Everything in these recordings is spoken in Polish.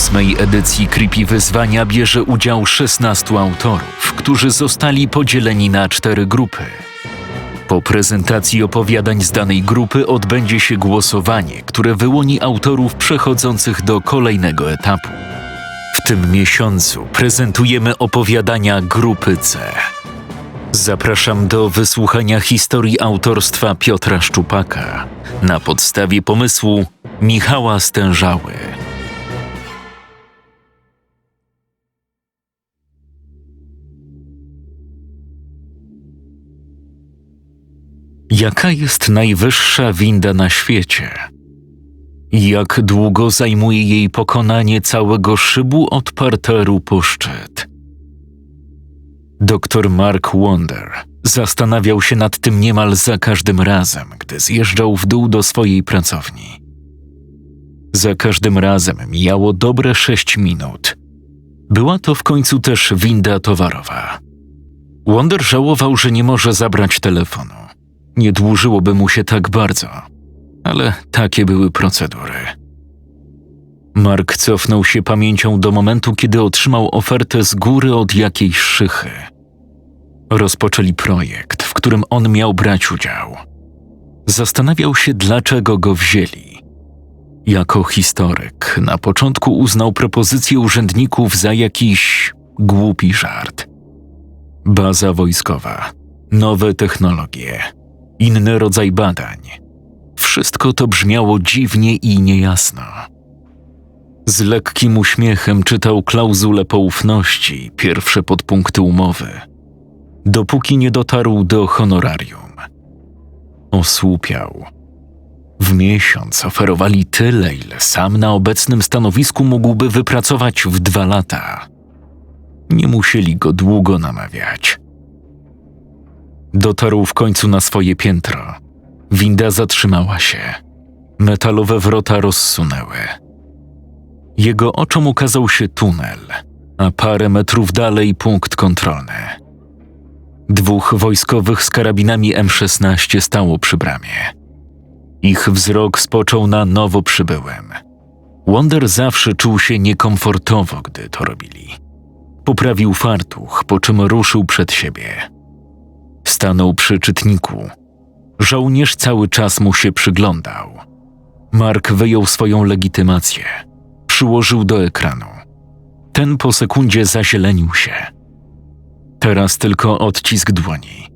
Ósmej edycji Creepy Wyzwania bierze udział 16 autorów, którzy zostali podzieleni na cztery grupy. Po prezentacji opowiadań z danej grupy odbędzie się głosowanie, które wyłoni autorów przechodzących do kolejnego etapu. W tym miesiącu prezentujemy opowiadania grupy C. Zapraszam do wysłuchania historii autorstwa Piotra Szczupaka na podstawie pomysłu Michała Stężały. Jaka jest najwyższa winda na świecie? Jak długo zajmuje jej pokonanie całego szybu od parteru po szczyt? Doktor Mark Wonder zastanawiał się nad tym niemal za każdym razem, gdy zjeżdżał w dół do swojej pracowni. Za każdym razem mijało dobre sześć minut. Była to w końcu też winda towarowa. Wonder żałował, że nie może zabrać telefonu. Nie dłużyłoby mu się tak bardzo, ale takie były procedury. Mark cofnął się pamięcią do momentu, kiedy otrzymał ofertę z góry od jakiejś szychy. Rozpoczęli projekt, w którym on miał brać udział. Zastanawiał się, dlaczego go wzięli. Jako historyk na początku uznał propozycję urzędników za jakiś głupi żart. Baza wojskowa, nowe technologie, inny rodzaj badań. Wszystko to brzmiało dziwnie i niejasno. Z lekkim uśmiechem czytał klauzulę poufności, pierwsze podpunkty umowy, dopóki nie dotarł do honorarium. Osłupiał. W miesiąc oferowali tyle, ile sam na obecnym stanowisku mógłby wypracować w dwa lata. Nie musieli go długo namawiać. Dotarł w końcu na swoje piętro. Winda zatrzymała się. Metalowe wrota rozsunęły. Jego oczom ukazał się tunel, a parę metrów dalej punkt kontrolny. Dwóch wojskowych z karabinami M16 stało przy bramie. Ich wzrok spoczął na nowo przybyłym. Wonder zawsze czuł się niekomfortowo, gdy to robili. Poprawił fartuch, po czym ruszył przed siebie. Stanął przy czytniku. Żołnierz cały czas mu się przyglądał. Mark wyjął swoją legitymację. Przyłożył do ekranu. Ten po sekundzie zazielenił się. Teraz tylko odcisk dłoni.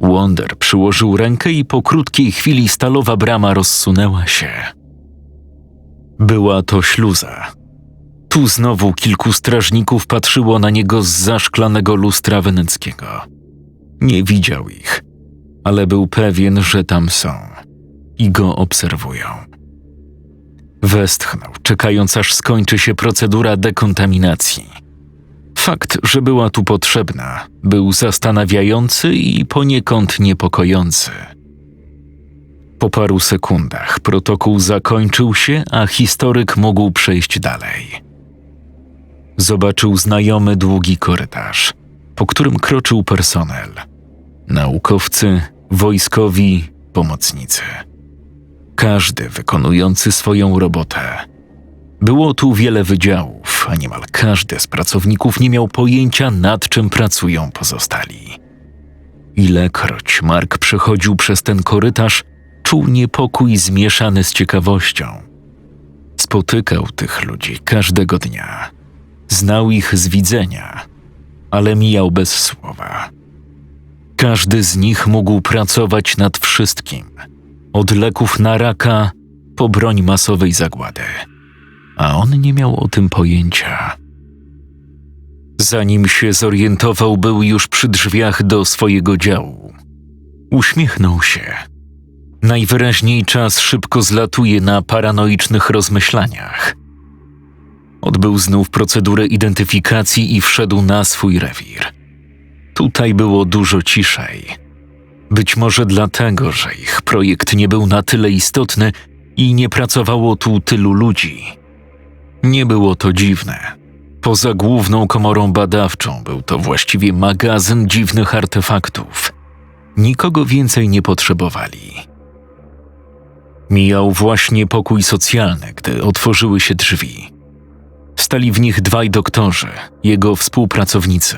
Wonder przyłożył rękę i po krótkiej chwili stalowa brama rozsunęła się. Była to śluza. Tu znowu kilku strażników patrzyło na niego z zaszklanego lustra weneckiego. Nie widział ich, ale był pewien, że tam są i go obserwują. Westchnął, czekając aż skończy się procedura dekontaminacji. Fakt, że była tu potrzebna, był zastanawiający i poniekąd niepokojący. Po paru sekundach protokół zakończył się, a historyk mógł przejść dalej. Zobaczył znajomy długi korytarz, po którym kroczył personel. Naukowcy, wojskowi, pomocnicy. Każdy wykonujący swoją robotę. Było tu wiele wydziałów, a niemal każdy z pracowników nie miał pojęcia, nad czym pracują pozostali. Ilekroć Mark przechodził przez ten korytarz, czuł niepokój zmieszany z ciekawością. Spotykał tych ludzi każdego dnia. Znał ich z widzenia, ale mijał bez słowa. Każdy z nich mógł pracować nad wszystkim, od leków na raka po broń masowej zagłady a on nie miał o tym pojęcia. Zanim się zorientował, był już przy drzwiach do swojego działu. Uśmiechnął się. Najwyraźniej czas szybko zlatuje na paranoicznych rozmyślaniach. Odbył znów procedurę identyfikacji i wszedł na swój rewir. Tutaj było dużo ciszej. Być może dlatego, że ich projekt nie był na tyle istotny i nie pracowało tu tylu ludzi. Nie było to dziwne. Poza główną komorą badawczą był to właściwie magazyn dziwnych artefaktów. Nikogo więcej nie potrzebowali. Mijał właśnie pokój socjalny, gdy otworzyły się drzwi. Stali w nich dwaj doktorzy, jego współpracownicy.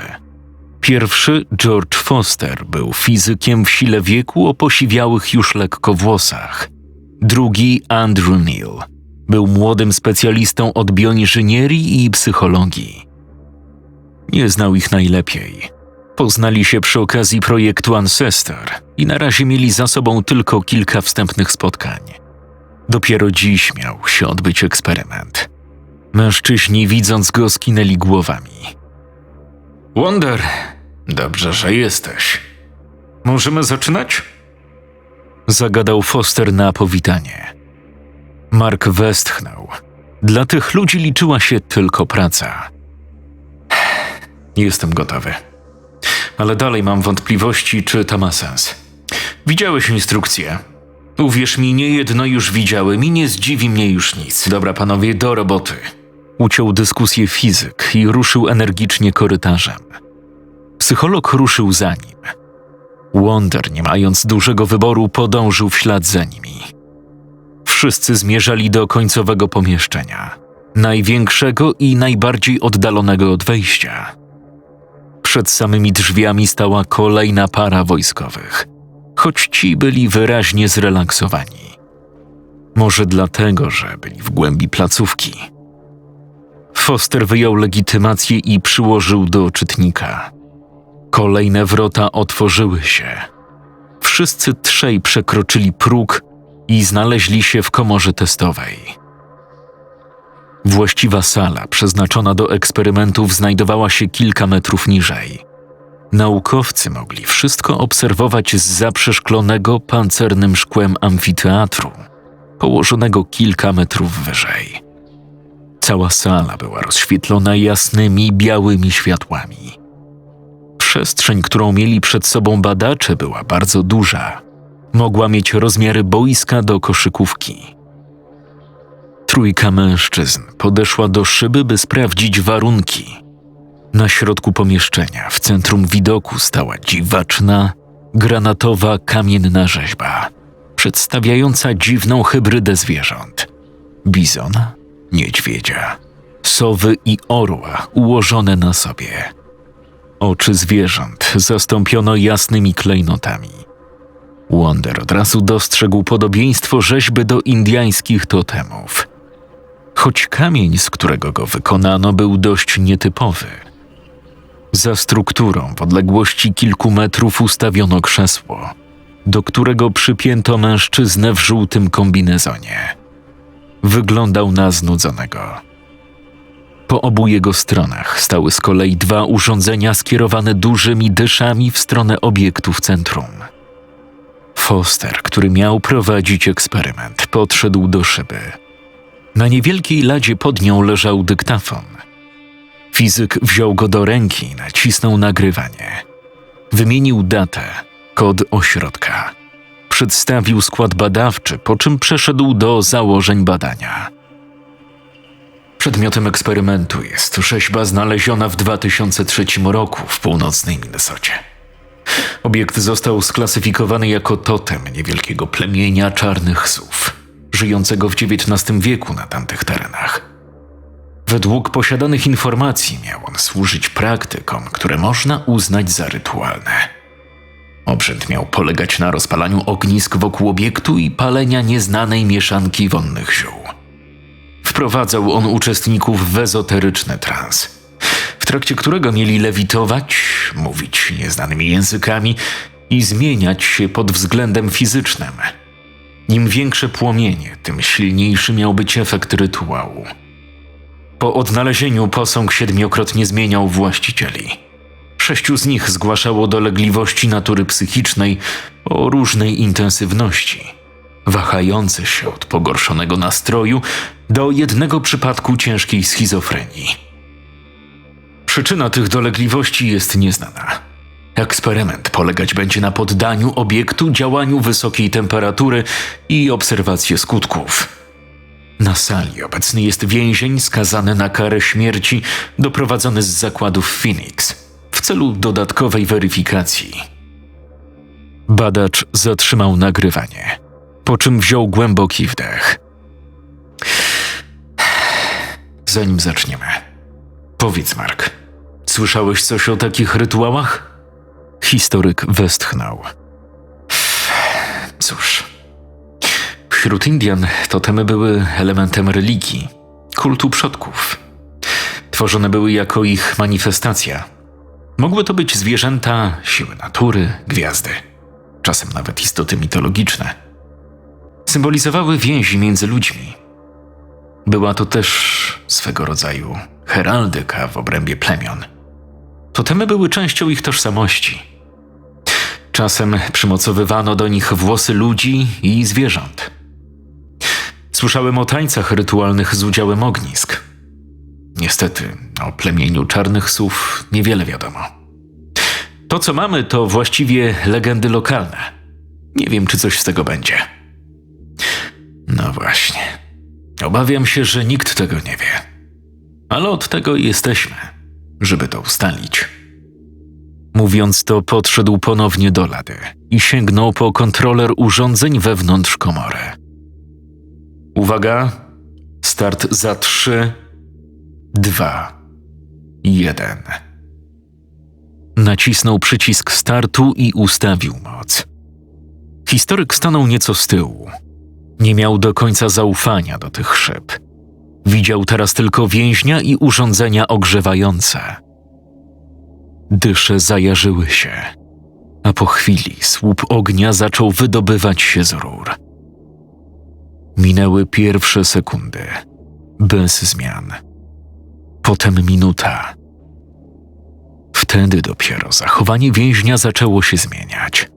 Pierwszy, George Foster, był fizykiem w sile wieku o posiwiałych już lekko włosach. Drugi, Andrew Neal, był młodym specjalistą od bioinżynierii i psychologii. Nie znał ich najlepiej. Poznali się przy okazji projektu Ancestor i na razie mieli za sobą tylko kilka wstępnych spotkań. Dopiero dziś miał się odbyć eksperyment. Mężczyźni, widząc go, skinęli głowami. Wonder, dobrze, że jesteś. Możemy zaczynać? Zagadał Foster na powitanie. Mark westchnął. Dla tych ludzi liczyła się tylko praca. Jestem gotowy. Ale dalej mam wątpliwości, czy to ma sens. Widziałeś instrukcję. Uwierz mi, nie jedno już widziałem i nie zdziwi mnie już nic. Dobra, panowie, do roboty. Uciął dyskusję fizyk i ruszył energicznie korytarzem. Psycholog ruszył za nim. Wonder, nie mając dużego wyboru, podążył w ślad za nimi. Wszyscy zmierzali do końcowego pomieszczenia, największego i najbardziej oddalonego od wejścia. Przed samymi drzwiami stała kolejna para wojskowych, choć ci byli wyraźnie zrelaksowani. Może dlatego, że byli w głębi placówki. Foster wyjął legitymację i przyłożył do czytnika. Kolejne wrota otworzyły się. Wszyscy trzej przekroczyli próg i znaleźli się w komorze testowej. Właściwa sala, przeznaczona do eksperymentów, znajdowała się kilka metrów niżej. Naukowcy mogli wszystko obserwować z zaprzeszklonego pancernym szkłem amfiteatru, położonego kilka metrów wyżej. Cała sala była rozświetlona jasnymi, białymi światłami. Przestrzeń, którą mieli przed sobą badacze, była bardzo duża. Mogła mieć rozmiary boiska do koszykówki. Trójka mężczyzn podeszła do szyby, by sprawdzić warunki. Na środku pomieszczenia, w centrum widoku, stała dziwaczna, granatowa kamienna rzeźba, przedstawiająca dziwną hybrydę zwierząt: bizona, niedźwiedzia, sowy i orła ułożone na sobie. Oczy zwierząt zastąpiono jasnymi klejnotami. Wonder od razu dostrzegł podobieństwo rzeźby do indiańskich totemów. Choć kamień, z którego go wykonano, był dość nietypowy. Za strukturą w odległości kilku metrów ustawiono krzesło, do którego przypięto mężczyznę w żółtym kombinezonie. Wyglądał na znudzonego. Po obu jego stronach stały z kolei dwa urządzenia skierowane dużymi dyszami w stronę obiektu w centrum. Foster, który miał prowadzić eksperyment, podszedł do szyby. Na niewielkiej ladzie pod nią leżał dyktafon. Fizyk wziął go do ręki i nacisnął nagrywanie. Wymienił datę, kod ośrodka. Przedstawił skład badawczy, po czym przeszedł do założeń badania. Przedmiotem eksperymentu jest rzeźba znaleziona w 2003 roku w północnej Minnesocie. Obiekt został sklasyfikowany jako totem niewielkiego plemienia czarnych sów, żyjącego w XIX wieku na tamtych terenach. Według posiadanych informacji miał on służyć praktykom, które można uznać za rytualne. Obrzęd miał polegać na rozpalaniu ognisk wokół obiektu i palenia nieznanej mieszanki wonnych ziół. Wprowadzał on uczestników w ezoteryczny trans, w trakcie którego mieli lewitować, mówić nieznanymi językami i zmieniać się pod względem fizycznym. Im większe płomienie, tym silniejszy miał być efekt rytuału. Po odnalezieniu posąg siedmiokrotnie zmieniał właścicieli. Sześciu z nich zgłaszało dolegliwości natury psychicznej o różnej intensywności, wahające się od pogorszonego nastroju do jednego przypadku ciężkiej schizofrenii. Przyczyna tych dolegliwości jest nieznana. Eksperyment polegać będzie na poddaniu obiektu działaniu wysokiej temperatury i obserwacji skutków. Na sali obecny jest więzień skazany na karę śmierci, doprowadzony z zakładów Phoenix celu dodatkowej weryfikacji. Badacz zatrzymał nagrywanie, po czym wziął głęboki wdech. zanim zaczniemy. Powiedz, Mark, słyszałeś coś o takich rytuałach? Historyk westchnął. Cóż, wśród Indian totemy były elementem religii, kultu przodków. Tworzone były jako ich manifestacja. Mogły to być zwierzęta, siły natury, gwiazdy, czasem nawet istoty mitologiczne. Symbolizowały więzi między ludźmi. Była to też swego rodzaju heraldyka w obrębie plemion. Totemy były częścią ich tożsamości. Czasem przymocowywano do nich włosy ludzi i zwierząt. Słyszałem o tańcach rytualnych z udziałem ognisk. Niestety, o plemieniu czarnych słów niewiele wiadomo. To, co mamy, to właściwie legendy lokalne. Nie wiem, czy coś z tego będzie. No właśnie. Obawiam się, że nikt tego nie wie. Ale od tego jesteśmy, żeby to ustalić. Mówiąc to, podszedł ponownie do lady i sięgnął po kontroler urządzeń wewnątrz komory. Uwaga! Start za trzy, dwa, jeden. Nacisnął przycisk startu i ustawił moc. Historyk stanął nieco z tyłu. Nie miał do końca zaufania do tych szyb. Widział teraz tylko więźnia i urządzenia ogrzewające. Dysze zajarzyły się, a po chwili słup ognia zaczął wydobywać się z rur. Minęły pierwsze sekundy, bez zmian. Potem minuta. Wtedy dopiero zachowanie więźnia zaczęło się zmieniać.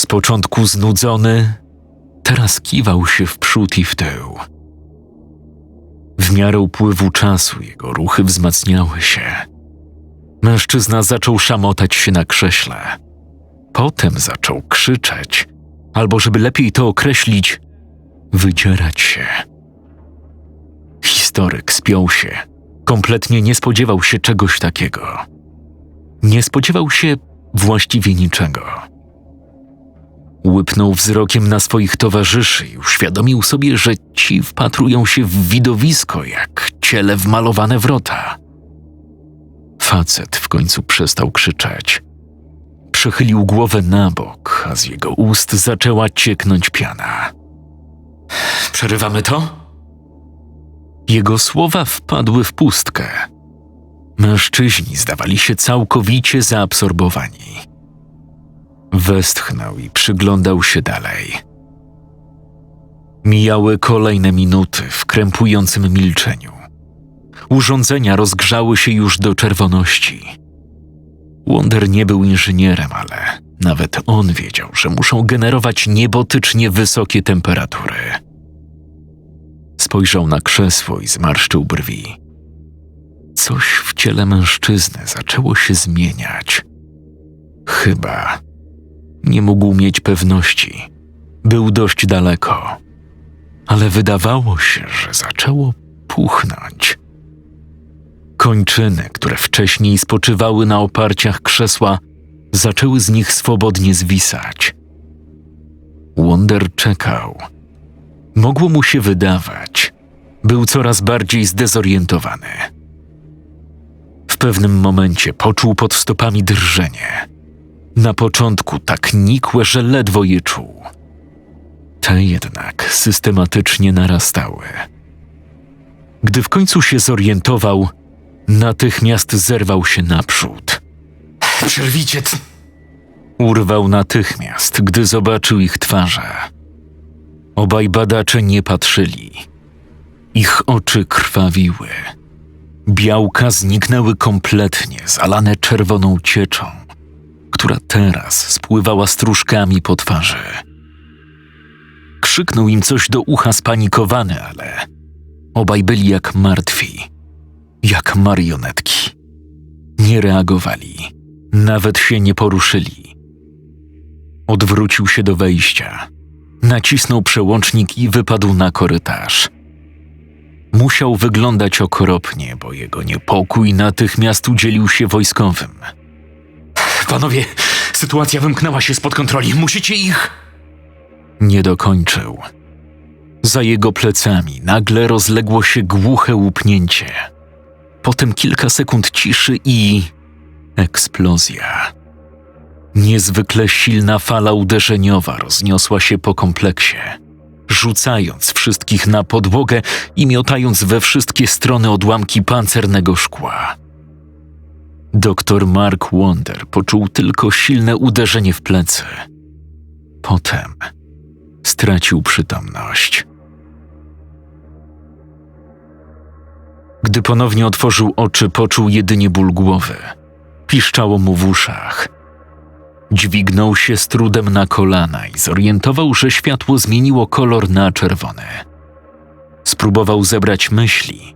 Z początku znudzony, teraz kiwał się w przód i w tył. W miarę upływu czasu jego ruchy wzmacniały się. Mężczyzna zaczął szamotać się na krześle. Potem zaczął krzyczeć, albo żeby lepiej to określić, wydzierać się. Historyk spiął się. Kompletnie nie spodziewał się czegoś takiego. Nie spodziewał się właściwie niczego. Łypnął wzrokiem na swoich towarzyszy i uświadomił sobie, że ci wpatrują się w widowisko jak ciele wmalowane wrota. Facet w końcu przestał krzyczeć. Przechylił głowę na bok, a z jego ust zaczęła cieknąć piana. Przerywamy to? Jego słowa wpadły w pustkę. Mężczyźni zdawali się całkowicie zaabsorbowani. Westchnął i przyglądał się dalej. Mijały kolejne minuty w krępującym milczeniu. Urządzenia rozgrzały się już do czerwoności. Wonder nie był inżynierem, ale nawet on wiedział, że muszą generować niebotycznie wysokie temperatury. Spojrzał na krzesło i zmarszczył brwi. Coś w ciele mężczyzny zaczęło się zmieniać. Chyba nie mógł mieć pewności. Był dość daleko, ale wydawało się, że zaczęło puchnąć. Kończyny, które wcześniej spoczywały na oparciach krzesła, zaczęły z nich swobodnie zwisać. Wonder czekał. Mogło mu się wydawać. Był coraz bardziej zdezorientowany. W pewnym momencie poczuł pod stopami drżenie. Na początku tak nikłe, że ledwo je czuł. Te jednak systematycznie narastały. Gdy w końcu się zorientował, natychmiast zerwał się naprzód. Przerwijcie! t- Urwał natychmiast, gdy zobaczył ich twarze. Obaj badacze nie patrzyli. Ich oczy krwawiły. Białka zniknęły kompletnie, zalane czerwoną cieczą, która teraz spływała stróżkami po twarzy. Krzyknął im coś do ucha spanikowany, ale obaj byli jak martwi, jak marionetki. Nie reagowali, nawet się nie poruszyli. Odwrócił się do wejścia, nacisnął przełącznik i wypadł na korytarz. Musiał wyglądać okropnie, bo jego niepokój natychmiast udzielił się wojskowym. Panowie, sytuacja wymknęła się spod kontroli. Musicie ich. Nie dokończył. Za jego plecami nagle rozległo się głuche łupnięcie. Potem kilka sekund ciszy i eksplozja. Niezwykle silna fala uderzeniowa rozniosła się po kompleksie, rzucając wszystkich na podłogę i miotając we wszystkie strony odłamki pancernego szkła. Doktor Mark Wonder poczuł tylko silne uderzenie w plecy. Potem stracił przytomność. Gdy ponownie otworzył oczy, poczuł jedynie ból głowy. Piszczało mu w uszach. Dźwignął się z trudem na kolana i zorientował, że światło zmieniło kolor na czerwony. Spróbował zebrać myśli.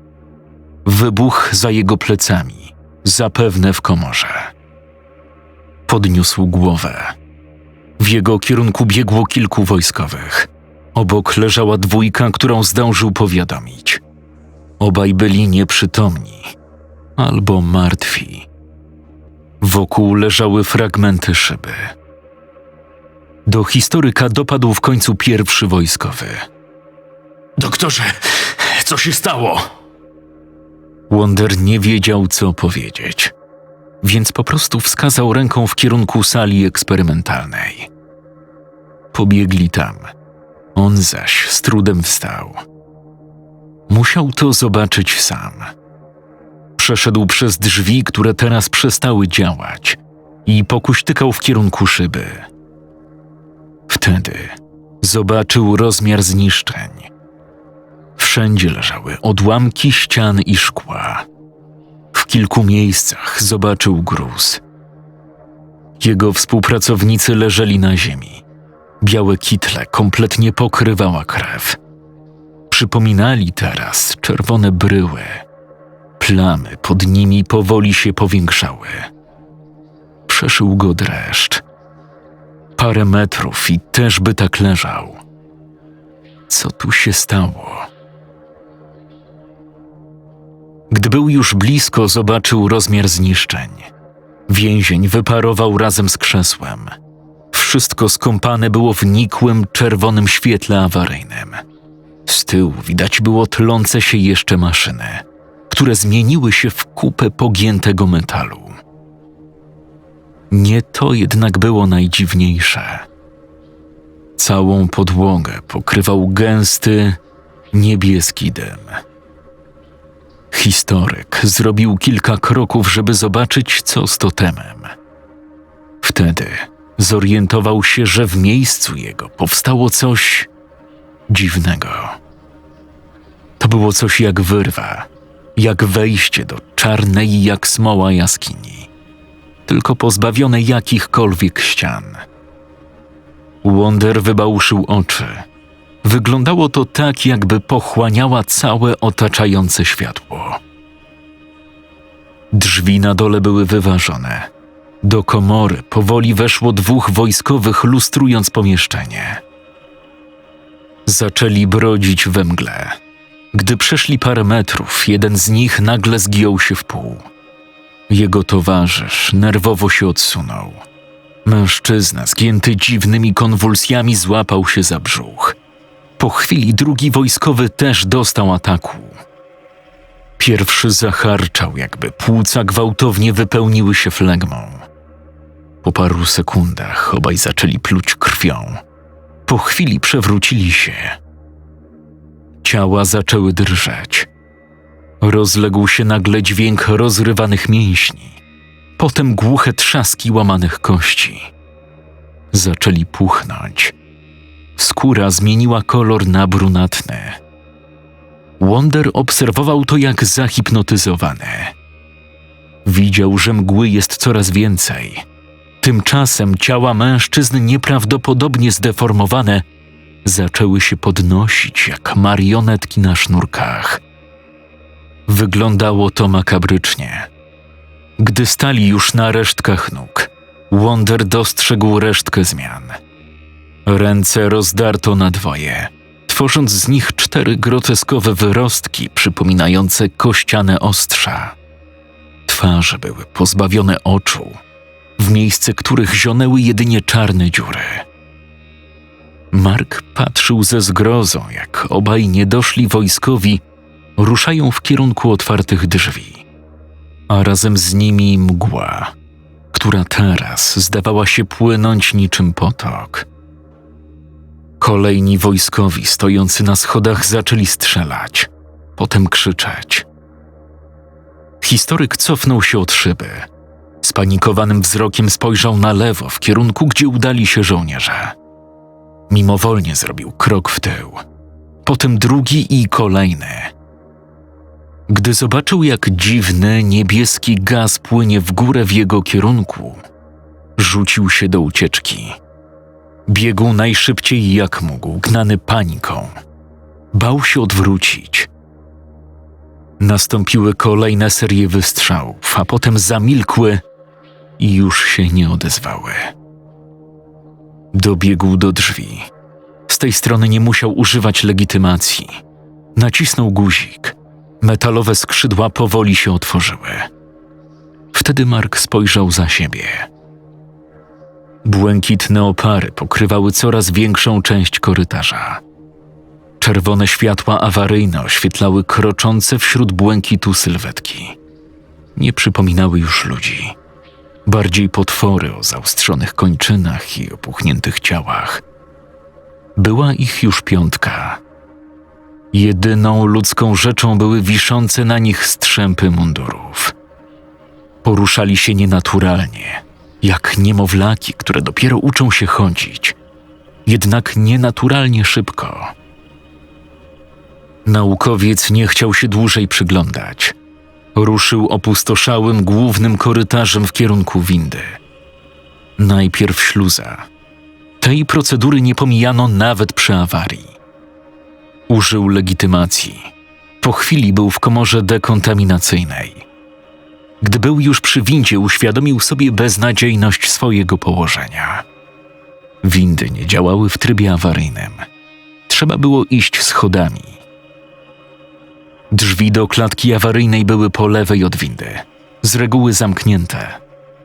Wybuch za jego plecami, zapewne w komorze. Podniósł głowę. W jego kierunku biegło kilku wojskowych. Obok leżała dwójka, którą zdążył powiadomić. Obaj byli nieprzytomni albo martwi. Wokół leżały fragmenty szyby. Do historyka dopadł w końcu pierwszy wojskowy. Doktorze, co się stało? Wonder nie wiedział, co powiedzieć, więc po prostu wskazał ręką w kierunku sali eksperymentalnej. Pobiegli tam. On zaś z trudem wstał. Musiał to zobaczyć sam. Przeszedł przez drzwi, które teraz przestały działać i pokuśtykał w kierunku szyby. Wtedy zobaczył rozmiar zniszczeń. Wszędzie leżały odłamki ścian i szkła. W kilku miejscach zobaczył gruz. Jego współpracownicy leżeli na ziemi. Białe kitle kompletnie pokrywała krew. Przypominali teraz czerwone bryły. Plamy pod nimi powoli się powiększały. Przeszył go dreszcz. Parę metrów i też by tak leżał. Co tu się stało? Gdy był już blisko, zobaczył rozmiar zniszczeń. Więzień wyparował razem z krzesłem. Wszystko skąpane było w nikłym, czerwonym świetle awaryjnym. Z tyłu widać było tlące się jeszcze maszyny, które zmieniły się w kupę pogiętego metalu. Nie to jednak było najdziwniejsze. Całą podłogę pokrywał gęsty, niebieski dym. Historyk zrobił kilka kroków, żeby zobaczyć, co z totemem. Wtedy zorientował się, że w miejscu jego powstało coś dziwnego. To było coś jak wyrwa, jak wejście do czarnej jak smoła jaskini, tylko pozbawione jakichkolwiek ścian. Wonder wybałuszył oczy. Wyglądało to tak, jakby pochłaniała całe otaczające światło. Drzwi na dole były wyważone. Do komory powoli weszło dwóch wojskowych, lustrując pomieszczenie. Zaczęli brodzić we mgle. Gdy przeszli parę metrów, jeden z nich nagle zgiął się w pół. Jego towarzysz nerwowo się odsunął. Mężczyzna, zgięty dziwnymi konwulsjami, złapał się za brzuch. Po chwili drugi wojskowy też dostał ataku. Pierwszy zacharczał, jakby płuca gwałtownie wypełniły się flegmą. Po paru sekundach obaj zaczęli pluć krwią. Po chwili przewrócili się. Ciała zaczęły drżeć. Rozległ się nagle dźwięk rozrywanych mięśni, potem głuche trzaski łamanych kości. Zaczęli puchnąć. Skóra zmieniła kolor na brunatny. Wonder obserwował to jak zahipnotyzowany. Widział, że mgły jest coraz więcej. Tymczasem ciała mężczyzn nieprawdopodobnie zdeformowane zaczęły się podnosić jak marionetki na sznurkach. Wyglądało to makabrycznie. Gdy stali już na resztkach nóg, Wonder dostrzegł resztkę zmian. Ręce rozdarto na dwoje, tworząc z nich cztery groteskowe wyrostki przypominające kościane ostrza. Twarze były pozbawione oczu, w miejsce których zionęły jedynie czarne dziury. Mark patrzył ze zgrozą, jak obaj niedoszli wojskowi ruszają w kierunku otwartych drzwi, a razem z nimi mgła, która teraz zdawała się płynąć niczym potok. Kolejni wojskowi stojący na schodach zaczęli strzelać, potem krzyczeć. Historyk cofnął się od szyby. Spanikowanym wzrokiem spojrzał na lewo w kierunku, gdzie udali się żołnierze. Mimowolnie zrobił krok w tył, potem drugi i kolejny. Gdy zobaczył, jak dziwny niebieski gaz płynie w górę w jego kierunku, rzucił się do ucieczki. Biegł najszybciej jak mógł, gnany paniką. Bał się odwrócić. Nastąpiły kolejne serie wystrzałów, a potem zamilkły i już się nie odezwały. Dobiegł do drzwi. Z tej strony nie musiał używać legitymacji. Nacisnął guzik. Metalowe skrzydła powoli się otworzyły. Wtedy Mark spojrzał za siebie. Błękitne opary pokrywały coraz większą część korytarza. Czerwone światła awaryjne oświetlały kroczące wśród błękitu sylwetki. Nie przypominały już ludzi. Bardziej potwory o zaostrzonych kończynach i opuchniętych ciałach. Była ich już piątka. Jedyną ludzką rzeczą były wiszące na nich strzępy mundurów. Poruszali się nienaturalnie, jak niemowlaki, które dopiero uczą się chodzić, jednak nienaturalnie szybko. Naukowiec nie chciał się dłużej przyglądać. Ruszył opustoszałym głównym korytarzem w kierunku windy. Najpierw śluza. Tej procedury nie pomijano nawet przy awarii. Użył legitymacji. Po chwili był w komorze dekontaminacyjnej. Gdy był już przy windzie, uświadomił sobie beznadziejność swojego położenia. Windy nie działały w trybie awaryjnym. Trzeba było iść schodami. Drzwi do klatki awaryjnej były po lewej od windy, z reguły zamknięte.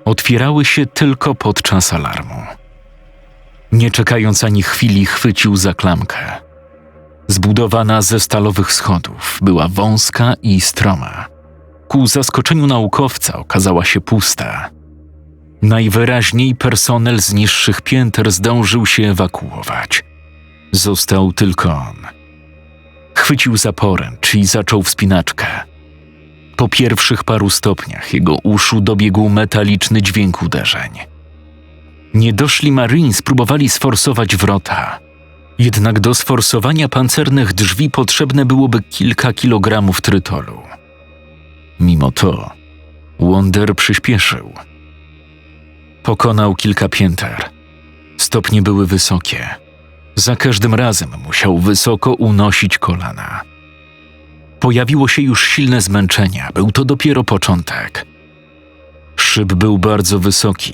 Otwierały się tylko podczas alarmu. Nie czekając ani chwili, chwycił za klamkę. Zbudowana ze stalowych schodów, była wąska i stroma. Ku zaskoczeniu naukowca okazała się pusta. Najwyraźniej personel z niższych pięter zdążył się ewakuować. Został tylko on. Chwycił za poręcz i zaczął wspinaczkę. Po pierwszych paru stopniach jego uszu dobiegł metaliczny dźwięk uderzeń. Niedoszli Marines próbowali sforsować wrota. Jednak do sforsowania pancernych drzwi potrzebne byłoby kilka kilogramów trytolu. Mimo to Wonder przyspieszył. Pokonał kilka pięter. Stopnie były wysokie. Za każdym razem musiał wysoko unosić kolana. Pojawiło się już silne zmęczenie, był to dopiero początek. Szyb był bardzo wysoki.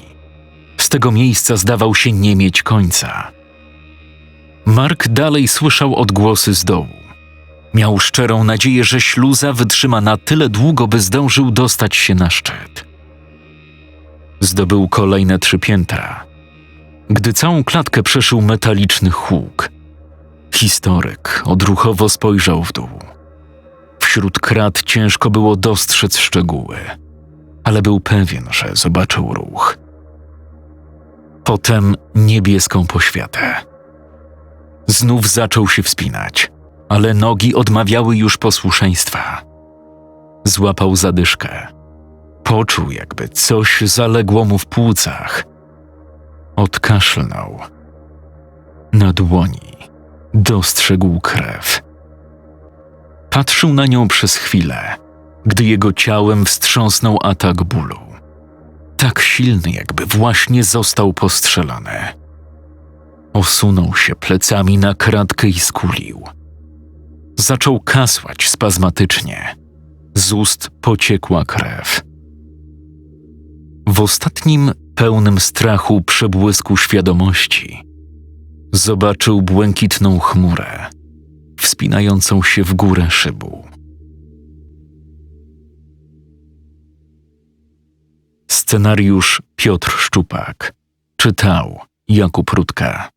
Z tego miejsca zdawał się nie mieć końca. Mark dalej słyszał odgłosy z dołu. Miał szczerą nadzieję, że śluza wytrzyma na tyle długo, by zdążył dostać się na szczyt. Zdobył kolejne trzy piętra. Gdy całą klatkę przeszył metaliczny huk, historyk odruchowo spojrzał w dół. Wśród krat ciężko było dostrzec szczegóły, ale był pewien, że zobaczył ruch. Potem niebieską poświatę. Znów zaczął się wspinać, ale nogi odmawiały już posłuszeństwa. Złapał zadyszkę. Poczuł, jakby coś zaległo mu w płucach. Odkaszlnął. Na dłoni dostrzegł krew. Patrzył na nią przez chwilę, gdy jego ciałem wstrząsnął atak bólu. Tak silny, jakby właśnie został postrzelony. Osunął się plecami na kratkę i skulił. Zaczął kasłać spazmatycznie. Z ust pociekła krew. W ostatnim, pełnym strachu przebłysku świadomości, zobaczył błękitną chmurę, wspinającą się w górę szybu. Scenariusz Piotr Szczupak czytał Jakub Rutka.